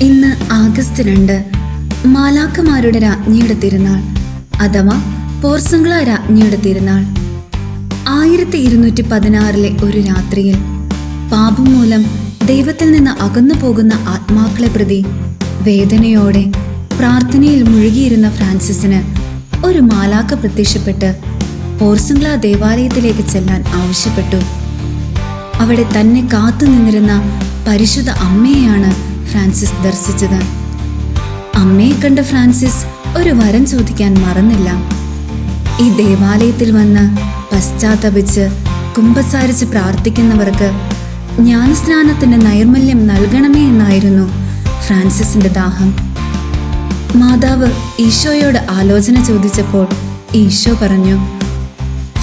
ഇന്ന് ആഗസ്റ്റ് രണ്ട് മാലാക്കമാരുടെ രാജ്ഞിയുടെ തിരുനാൾ അഥവാ പോർസംഗ്ല രാജ്ഞിയുടെ തിരുനാൾ. ആയിരത്തി ഇരുന്നൂറ്റി പതിനാറിലെ ഒരു രാത്രിയിൽ പാപം മൂലം ദൈവത്തിൽ നിന്ന് അകന്നു പോകുന്ന ആത്മാക്കളെ പ്രതി വേദനയോടെ പ്രാർത്ഥനയിൽ മുഴുകിയിരുന്ന ഫ്രാൻസിസിന് ഒരു മാലാക്ക പ്രത്യക്ഷപ്പെട്ട് പോർസംഗ്ല ദേവാലയത്തിലേക്ക് ചെല്ലാൻ ആവശ്യപ്പെട്ടു. അവിടെ തന്നെ കാത്തു നിന്നിരുന്ന പരിശുദ്ധ അമ്മയെയാണ് ഫ്രാൻസിസ് ദർശിച്ചത്. അമ്മയെ കണ്ട ഫ്രാൻസിസ് ഒരു വരം ചോദിക്കാൻ മറന്നില്ല. ഈ ദേവാലയത്തിൽ വന്ന് പശ്ചാത്തപിച്ച് കുമ്പസാരിച്ച് പ്രാർത്ഥിക്കുന്നവർക്ക് ജ്ഞാനസ്നാനത്തിന്റെ നൈർമല്യം നൽകണമേ എന്നായിരുന്നു ഫ്രാൻസിസിന്റെ ദാഹം. മാതാവ് ഈശോയോട് ആലോചന ചോദിച്ചപ്പോൾ ഈശോ പറഞ്ഞു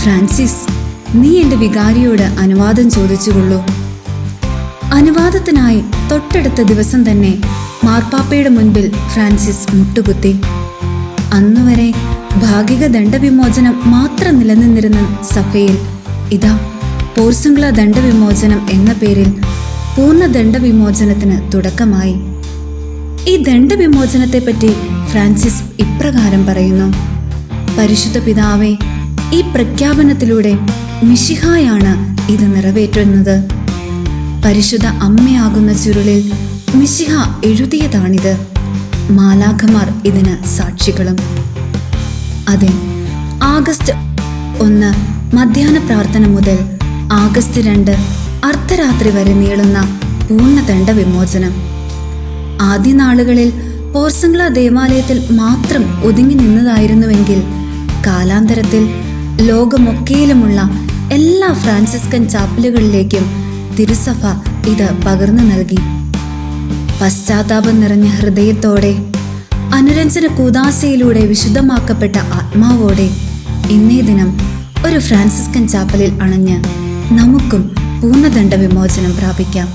ഫ്രാൻസിസ് നീ എന്റെ വികാരിയോട് അനുവാദം ചോദിച്ചുകൊള്ളൂ. അനുവാദത്തിനായി തൊട്ടടുത്ത ദിവസം തന്നെ മാർപ്പാപ്പയുടെ മുൻപിൽ ഫ്രാൻസിസ് മുട്ടുകുത്തി. അന്നുവരെ ഭാഗിക ദണ്ഡവിമോചനം മാത്രം നിലനിന്നിരുന്ന സഭയിൽ ഇതാ പോർസുംഗ്ല ദണ്ഡവിമോചനം എന്ന പേരിൽ പൂർണ ദണ്ഡവിമോചനത്തിന് തുടക്കമായി. ഈ ദണ്ഡവിമോചനത്തെപ്പറ്റി ഫ്രാൻസിസ് ഇപ്രകാരം പറയുന്നു. പരിശുദ്ധ പിതാവെ ഈ പ്രഖ്യാപനത്തിലൂടെ മിശിഹായാണ് ഇത് നിറവേറ്റുന്നത്. പരിശുദ്ധ അമ്മയാകുന്ന ചുരുളിൽ മിശിഹ എഴുതിയതാണിത്. മാലാഖമാർ ഇതിന് സാക്ഷികളും. അതെ ആഗസ്റ്റ് ഒന്ന് മധ്യാഹ്ന പ്രാർത്ഥന മുതൽ ആഗസ്റ്റ് രണ്ട് അർദ്ധരാത്രി വരെ നീളുന്ന പൂർണദണ്ഡ വിമോചനം. ആദ്യ നാളുകളിൽ പോർസംഗ്ല ദേവാലയത്തിൽ മാത്രം ഒതുങ്ങി നിന്നതായിരുന്നുവെങ്കിൽ കാലാന്തരത്തിൽ ലോകമൊക്കെയിലുമുള്ള എല്ലാ ഫ്രാൻസിസ്കൻ ചാപ്പലുകളിലേക്കും തിരുസഭ ഇത് പകർന്നു നൽകി. പശ്ചാത്താപം നിറഞ്ഞ ഹൃദയത്തോടെ അനുരഞ്ജന കൂതാശയിലൂടെ വിശുദ്ധമാക്കപ്പെട്ട ആത്മാവോടെ ഇന്നേ ദിനം ഒരു ഫ്രാൻസിസ്കൻ ചാപ്പലിൽ അണഞ്ഞ് നമുക്കും പൂർണദണ്ഡ വിമോചനം പ്രാപിക്കാം.